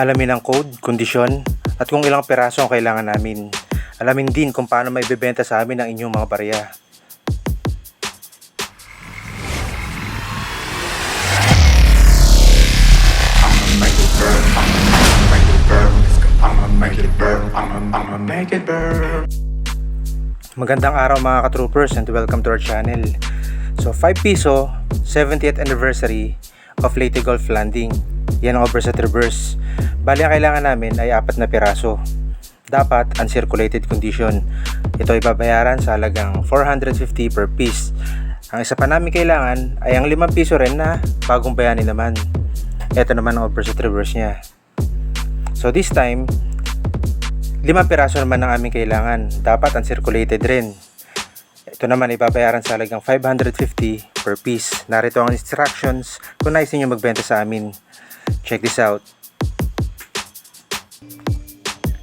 Alamin ang code, kondisyon, at kung ilang peraso ang kailangan namin. Alamin din kung paano may bebenta sa amin ang inyong mga barya. Magandang araw mga ka-troopers and welcome to our channel. So 5 piso, 70th anniversary of Leyte Golf Landing. Yan ang overset reverse. Bali ang kailangan namin ay apat na piraso. Dapat uncirculated condition. Ito ay babayaran sa halagang 450 per piece. Ang isa pa namin kailangan ay ang 5 piso rin na bagong bayani naman. Ito naman ang overset reverse niya. So this time, Lima piraso naman ang aming kailangan. Dapat uncirculated rin. Ito naman ibabayaran sa halagang 550 per piece. Narito ang instructions kung nais ninyo magbenta sa amin. Check this out.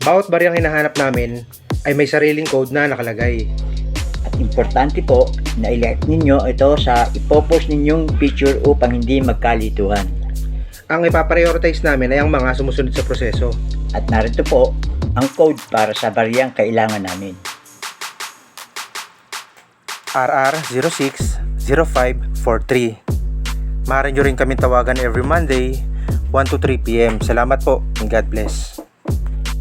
Bawat baryang hinahanap namin ay may sariling code na nakalagay. At importante po na i-like ninyo ito sa ipopost ninyong picture upang hindi magkalituhan. Ang ipaprioritize namin ay ang mga sumusunod sa proseso. At narito po ang code para sa bariyang kailangan namin. RR060543. Maaari nyo rin kami tawagan every Monday, 1 to 3 p.m. Salamat po and God bless.